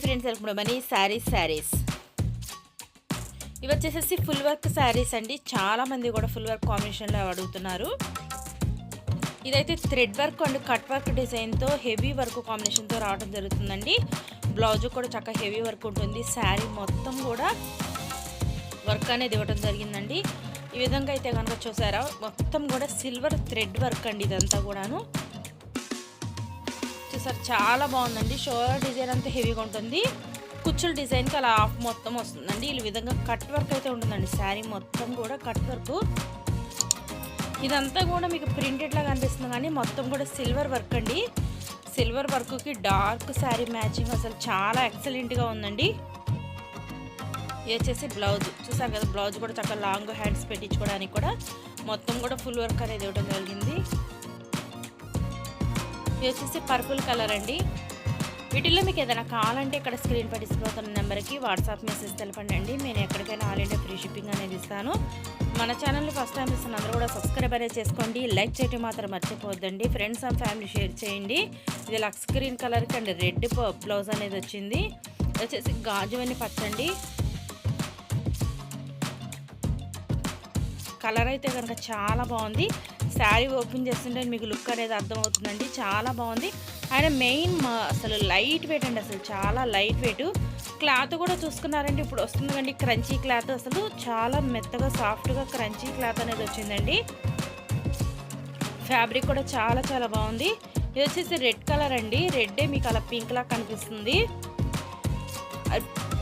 Friends welcome Mani sarees sarees ఇవి వచ్చేసేసి full work saris అండి. చాలామంది కూడా ఫుల్ వర్క్ కాంబినేషన్లో అడుగుతున్నారు. ఇదైతే thread work and cut work డిజైన్తో హెవీ వర్క్ కాంబినేషన్తో రావడం జరుగుతుందండి. బ్లౌజ్ కూడా చక్కగా హెవీ వర్క్ ఉంటుంది. శారీ మొత్తం కూడా వర్క్ అనేది ఇవ్వడం జరిగిందండి. ఈ విధంగా అయితే కనుక చూసారా మొత్తం కూడా సిల్వర్ థ్రెడ్ వర్క్ అండి ఇదంతా కూడాను. చూసారు చాలా బాగుందండి. షోర్ డిజైన్ అంతా హెవీగా ఉంటుంది. కుచ్చుల డిజైన్కి అలా ఆఫ్ మొత్తం వస్తుందండి. ఈ విధంగా కట్ వర్క్ అయితే ఉంటుందండి. శారీ మొత్తం కూడా కట్ వర్క్. ఇదంతా కూడా మీకు ప్రింటెడ్ లాగా అనిపిస్తుంది కానీ మొత్తం కూడా సిల్వర్ వర్క్ అండి. సిల్వర్ వర్క్కి డార్క్ శారీ మ్యాచింగ్ అసలు చాలా ఎక్సలెంట్గా ఉందండి. వచ్చేసి బ్లౌజ్. చూసారు కదా బ్లౌజ్ కూడా చక్కగా లాంగ్ హ్యాండ్స్ పెట్టించుకోవడానికి కూడా మొత్తం కూడా ఫుల్ వర్క్ అనేది ఇవ్వడం జరిగింది. ఇది వచ్చేసి పర్పుల్ కలర్ అండి. వీటిల్లో మీకు ఏదైనా కావాలంటే ఇక్కడ స్క్రీన్ పై డిస్ప్లే అవుతున్న నెంబర్కి వాట్సాప్ మెసేజ్ తెలపండి అండి. నేను ఎక్కడికైనా ఆల్ ఇండియా ఫ్రీ షిప్పింగ్ అనేది ఇస్తాను. మన ఛానల్ని ఫస్ట్ టైం ఇస్తున్న అందరూ కూడా సబ్స్క్రైబ్ అనేది చేసుకోండి. లైక్ చేయటం మాత్రం మర్చిపోవద్దండి. ఫ్రెండ్స్ అండ్ ఫ్యామిలీ షేర్ చేయండి. ఇది లక్స్ గ్రీన్ కలర్కి అండ్ రెడ్ బ్లౌజ్ అనేది వచ్చింది. ఇది వచ్చేసి గాజువని పచ్చండి. కలర్ అయితే కనుక చాలా బాగుంది. శారీ ఓపెన్ చేస్తుంటే మీకు లుక్ అనేది అర్థమవుతుందండి. చాలా బాగుంది. ఆయన మెయిన్ అసలు లైట్ వెయిట్ అండి అసలు చాలా లైట్ వెయిట్. క్లాత్ కూడా చూసుకున్నారంటే ఇప్పుడు వస్తుంది కండి క్రంచీ క్లాత్ అసలు. చాలా మెత్తగా సాఫ్ట్గా క్రంచీ క్లాత్ అనేది వచ్చిందండి. ఫ్యాబ్రిక్ కూడా చాలా చాలా బాగుంది. ఇది వచ్చేసి రెడ్ కలర్ అండి. రెడ్డే మీకు అలా పింక్ లా కనిపిస్తుంది.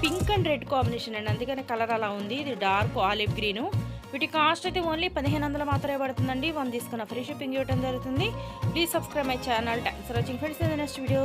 పింక్ అండ్ రెడ్ కాంబినేషన్ అండి. అందుకని కలర్ అలా ఉంది. ఇది డార్క్ ఆలివ్ గ్రీను. వీటి కాస్ట్ అయితే ఓన్లీ పదిహేను వందలు మాత్రమే పడుతుందండి. వన్ తీసుకున్న ఫ్రీ షిప్పింగ్ ఇవ్వడం జరుగుతుంది. Please subscribe my channel. Thanks for watching friends next video